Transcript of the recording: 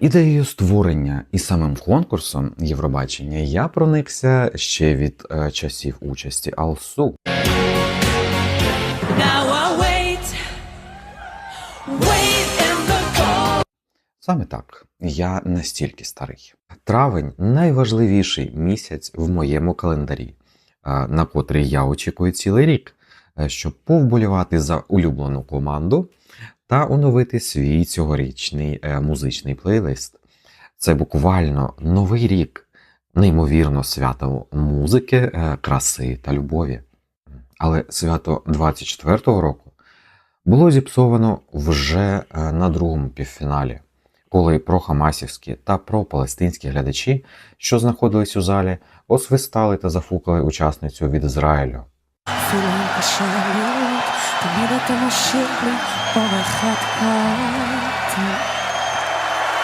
Ідеєю створення і самим конкурсом Євробачення я проникся ще від е, часів участі Алсу. Wait, wait. Саме так, я настільки старий. Травень найважливіший місяць в моєму календарі, е, на котрий я очікую цілий рік, е, щоб повболівати за улюблену команду та оновити свій цьогорічний е, музичний плейлист. Це буквально новий рік, неймовірно свято музики, е, краси та любові. Але свято 24-го року було зіпсовано вже е, на другому півфіналі, коли прохамасівські та пропалестинські глядачі, що знаходились у залі, освистали та зафукали учасницю від Ізраїлю. תמיד אתה משאיר לי אור אחד קר